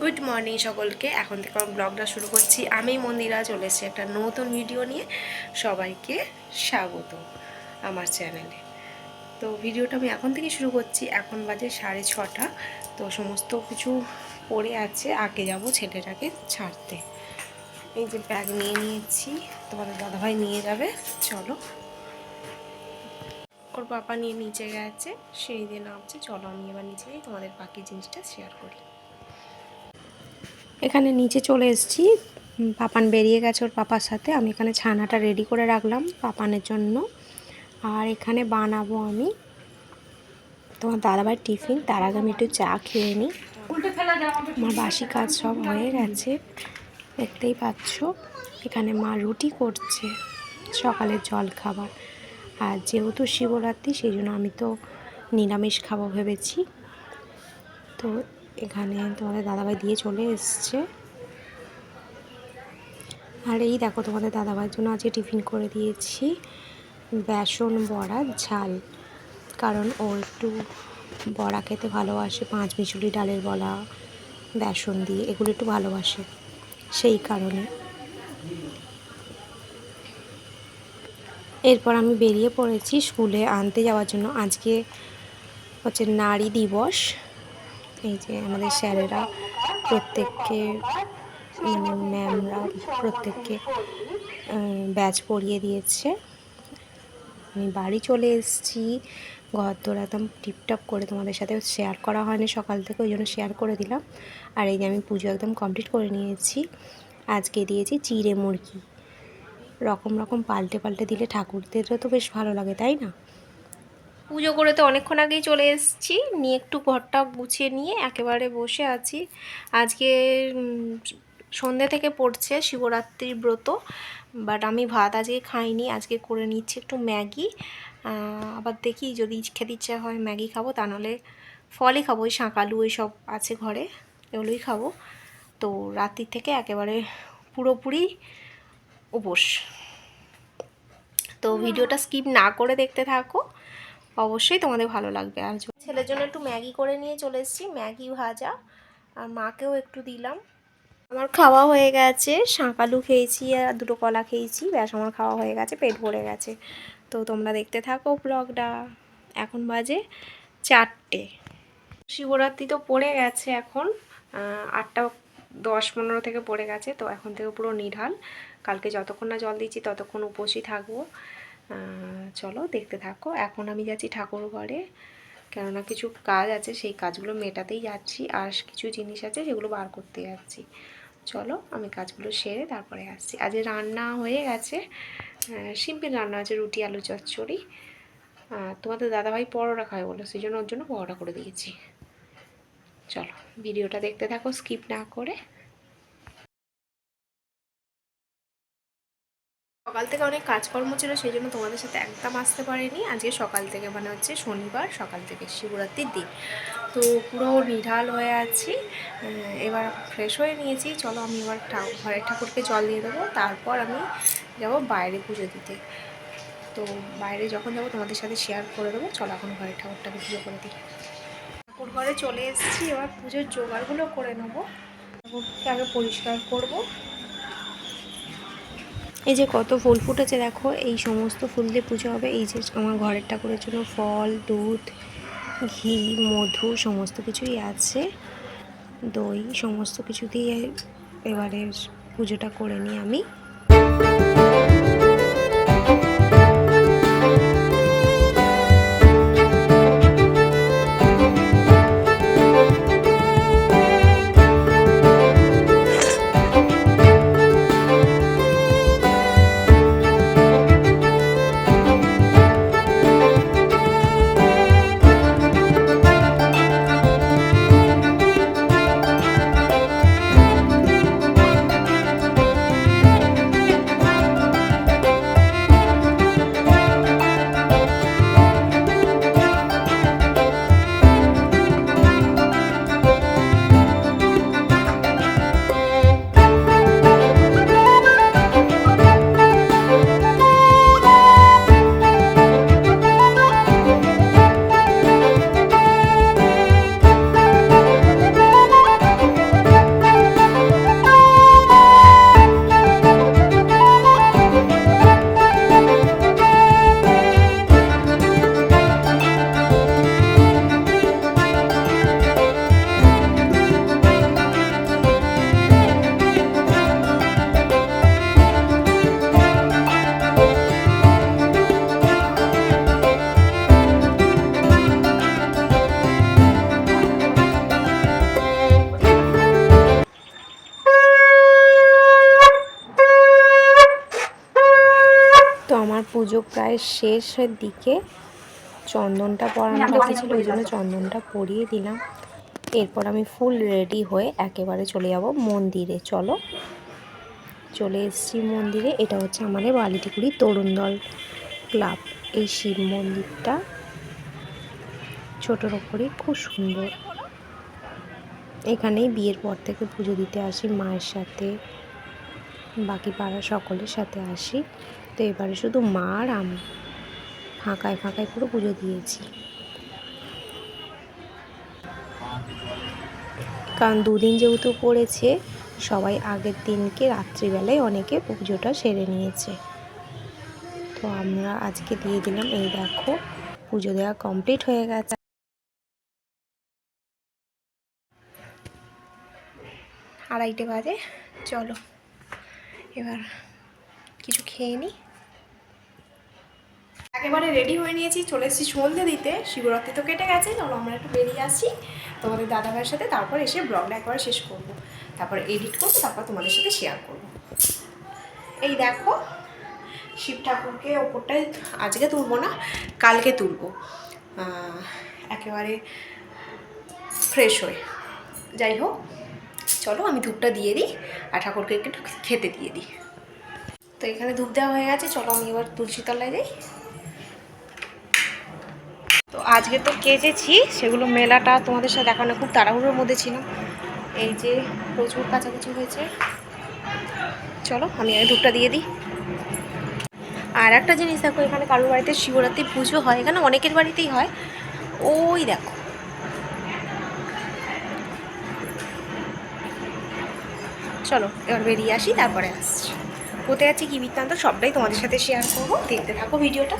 Good morning সকলকে। এখন থেকে আমার ব্লগটা শুরু করছি। আমি মন্দিরা, চলে এসেছি একটা নতুন ভিডিও নিয়ে। সবাইকে স্বাগত আমার চ্যানেলে তো ভিডিওটা আমি এখন থেকে শুরু করছি। এখন বাজে সাড়ে ছটা। তো সমস্ত কিছু পড়ে আছে। আগে যাব ছেলেটাকে ছাড়তে। এই যে ব্যাগ নিয়ে নিয়েছি। তোমাদের দাদাভাই নিয়ে যাবে। চলো। ওর পাপা নিয়ে নিচে গেছে সেই দিয়ে নামছে চলো আমি এবার নিচে যাই তোমাদের বাকি জিনিসটা শেয়ার করি। এখানে নিচে চলে এসেছি পাপান বেরিয়ে গেছে ওর পাপার সাথে আমি এখানে ছানাটা রেডি করে রাখলাম পাপানের জন্য। আর এখানে বানাবো আমি তোমার দাদাভাই টিফিন তার আগে আমি একটু চা খেয়ে নিই। আমার বাসি কাজ সব হয়ে গেছে দেখতেই পাচ্ছ। এখানে মা রুটি করছে সকালের জল খাবার আর যেহেতু শিবরাত্রি, সেই জন্য আমি তো নিরামিষ খাব ভেবেছি। তো এখানে তোমাদের দাদাভাই দিয়ে চলে এসছে। আর এই দেখো তোমাদের দাদাভাইয়ের জন্য আজকে টিফিন করে দিয়েছি বেসন, বড়া, ঝাল। কারণ ও একটু বড়া খেতে ভালোবাসে, পাঁচ মিচুলি ডালের বড়া, বেসন দিয়ে। এগুলো একটু ভালোবাসে। সেই কারণে। এরপর আমি বেরিয়ে পড়েছি স্কুলে আনতে যাওয়ার জন্য। আজকে হচ্ছে নারী দিবস। এই যে আমাদের স্যারেরা প্রত্যেককে ম্যামরা প্রত্যেককে ব্যাচ পরিয়ে দিয়েছে। আমি বাড়ি চলে এসেছি। ঘর দোর একদম টিপটপ করে তোমাদের সাথে শেয়ার করা হয়নি সকাল থেকে, ওই জন্য শেয়ার করে দিলাম। আর এই যে আমি পুজো একদম কমপ্লিট করে নিয়েছি। আজকে দিয়েছি চিড়ে মুরগি। রকম রকম পাল্টে পাল্টে দিলে ঠাকুরদেরও তো বেশ ভালো লাগে, তাই না? পুজো করে তো অনেকক্ষণ আগেই চলে এসেছি। নিয়ে একটু ঘরটা গুছিয়ে নিয়ে একেবারে বসে আছি। আজকে সন্ধ্যে থেকে পড়ছে শিবরাত্রির ব্রত বাট আমি ভাত আজকে খাইনি, আজকে করে নিচ্ছি একটু ম্যাগি। আবার দেখি যদি খেতে ইচ্ছা হয় ম্যাগি খাব, তা নাহলে ফলই খাব, ওই শাঁকালু সব আছে ঘরে, এগুলোই খাব। তো রাত্রি থেকে একেবারে পুরোপুরি উপোস তো ভিডিওটা স্কিপ না করে দেখতে থাকো। অবশ্যই তোমাদের ভালো লাগবে। আর ছেলের জন্য একটু ম্যাগি করে নিয়ে চলে এসেছি, ম্যাগি ভাজা। আর মাকেও একটু দিলাম। আমার খাওয়া হয়ে গেছে শাঁকালু খেয়েছি আর দুটো কলা খেয়েছি। ব্যাস, আমার খাওয়া হয়ে গেছে, পেট ভরে গেছে। তো তোমরা দেখতে থাকো ব্লগটা। এখন বাজে চারটে। শিবরাত্রি তো পড়ে গেছে এখন আটটা দশ পনেরো থেকে পড়ে গেছে, তো এখন থেকে পুরো নিঢাল। কালকে যতক্ষণ না জল দিচ্ছি ততক্ষণ উপোসই থাকব। চলো দেখতে থাকো। এখন আমি যাচ্ছি ঠাকুর ঘরে। কেননা কিছু কাজ আছে, সেই কাজগুলো মেটাতেই যাচ্ছি। আর কিছু জিনিস আছে সেগুলো বার করতে যাচ্ছি। চলো আমি কাজগুলো সেরে তারপরে আসছি। আজ রান্না হয়ে গেছে। সিম্পল রান্না আছে, রুটি, আলু, চচ্চড়ি। তোমাদের দাদাভাই পরোটা খায় বলো, সেই জন্য ওর জন্য পরোটা করে দিয়েছি। চলো। ভিডিওটা দেখতে থাকো স্কিপ না করে। সকাল থেকে অনেক কাজকর্ম ছিল, সেই জন্য তোমাদের সাথে একদম আসতে পারিনি। আজকে সকাল থেকে মানে হচ্ছে শনিবার, সকাল থেকে শিবরাত্রির দিন। তো পুরো নিঢাল হয়ে আছি। এবার ফ্রেশ হয়ে নিয়েছি। চলো আমি এবার ঘরের ঠাকুরকে জল দিয়ে দেবো। তারপর আমি যাব বাইরে পুজো দিতে। তো বাইরে যখন যাব তোমাদের সাথে শেয়ার করে দেবো। চলো এখন ঘরের ঠাকুরটাকে পুজো করে দিই। ঘরে চলে এসেছি, এবার পুজোর জোগাড়গুলো করে নেব। ঠাকুরকে আগে পরিষ্কার করব। এই যে কত ফুল ফুটেছে দেখো, এই সমস্ত ফুল দিয়ে পুজো হবে। এই যে আমার ঘরের ঠাকুরের জন্য ফল, দুধ, ঘি, মধু, সমস্ত কিছুই আছে। দই, সমস্ত কিছু দিয়ে এবারে পুজোটা করে নিই আমি। পুজো প্রায় শেষের দিকে চন্দনটা পরানো বাকি ছিল ওই জন্য চন্দনটা পরিয়ে দিলাম। এরপর আমি ফুল রেডি হয়ে একেবারে চলে যাব মন্দিরে। চলো চলে এসেছি মন্দিরে। এটা হচ্ছে আমাদের বালিটিকুড়ি তরুণ দল ক্লাব। এই শিব মন্দিরটা ছোটোর ওপরে খুব সুন্দর। এখানেই বিয়ের পর থেকে পুজো দিতে আসি মায়ের সাথে বাকি পাড়া সকলের সাথে আসি। এবারে শুধু মা আর আমি। ফাঁকায় ফাঁকায় পুরো পুজো দিয়েছি। কারণ দুদিন যেহেতু পড়েছে, সবাই আগের দিনকে রাত্রিবেলায় অনেকে পুজোটা সেরে নিয়েছে। তো আমরা আজকে দিয়ে দিলাম, এই দেখো, পুজো দেওয়া কমপ্লিট হয়ে গেছে। আড়াইটে বাজে, চলো। এবার কিছু খেয়ে নিই একেবারে রেডি হয়ে নিয়েছি। চলে এসেছি সন্ধে দিতে। শিবরাত্রি তো কেটে গেছে, চলো আমরা একটু বেরিয়ে আসি। তোমাদের দাদা ভাইয়ের সাথে তারপর এসে ব্লগটা একবার শেষ করব। তারপর এডিট করব, তারপর তোমাদের সাথে শেয়ার করব। এই দেখো, শিব ঠাকুরকে ওপরটায় আজকে তুলবো না, কালকে তুলবো। একেবারে ফ্রেশ হয়ে। যাই হোক, চলো আমি ধূপটা দিয়ে দিই আর ঠাকুরকে একটু খেতে দিয়ে দিই। তো এখানে ধূপ দেওয়া হয়ে গেছে, চলো আমি এবার তুলসী তলায় যাই। তো আজকে তো কেজেছি, সেগুলো মেলাটা তোমাদের সাথে দেখানো খুব তাড়াহুড়োর মধ্যে ছিলাম এই যে প্রচুর কাছাকাছি হয়েছে। চলো, আমি ধূপটা দিয়ে দিই। আর একটা জিনিস দেখো, এখানে কারোর বাড়িতে শিবরাত্রি পুজো হয়, এখানে অনেকের বাড়িতেই হয়। ওই দেখো। চলো, এবার বেরিয়ে আসি, তারপরে আসছি। কোথায় আছি কি বৃত্তান্ত, সবটাই তোমাদের সাথে শেয়ার করব। দেখতে থাকো ভিডিওটা।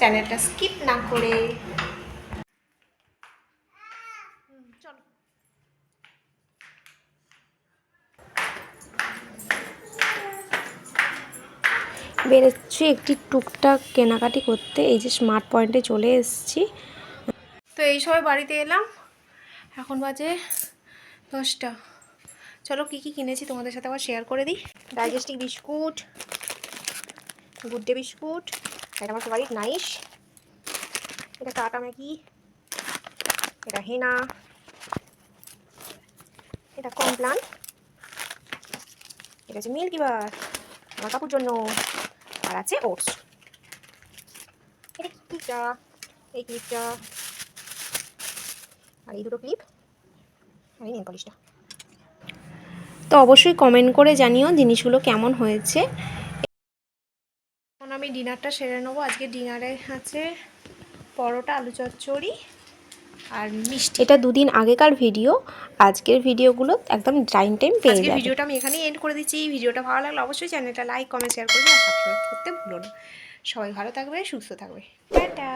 চ্যানেলটা স্কিপ না করে। চলো বেরোচ্ছি একটি টুকটাক কেনাকাটি করতে এই যে স্মার্ট পয়েন্টে চলে এসেছি। তো এই সময় বাড়িতে এলাম এখন বাজে দশটা। চলো কী কী কিনেছি তোমাদের সাথে আবার শেয়ার করে দিই। Digestive biscuit good day biscuit এটা আমার ফেভারিট নাইস এটা টাটা ম্যাগি। এটা হেনা। এটা কমপ্লান। এটা হচ্ছে মিল্কি বার, আমার কাকুর জন্য। আর আছে ওটস। এটা ক্লিপটা এই ক্লিপটা আর এই দুটো ক্লিপ আর এই নেল পলিশটা তো অবশ্যই কমেন্ট করে জানিও জিনিসগুলো কেমন হয়েছে। ডিনারটা সেরে নেব। আজকে ডিনারে আছে পরোটা আলু চচ্চড়ি আর মিষ্টি। এটা দুদিন আগেকার ভিডিও। আজকের ভিডিওগুলো একদম টাইম টাইম পেয়ে যাবে। ভিডিওটা আমি এখানেই এন্ড করে দিচ্ছি। ভিডিওটা ভালো লাগলে অবশ্যই চ্যানেলটা লাইক কমেন্ট শেয়ার করবে আর সাবস্ক্রাইব করতে ভুলো না। সবাই ভালো থাকবে সুস্থ থাকবে। টাটা!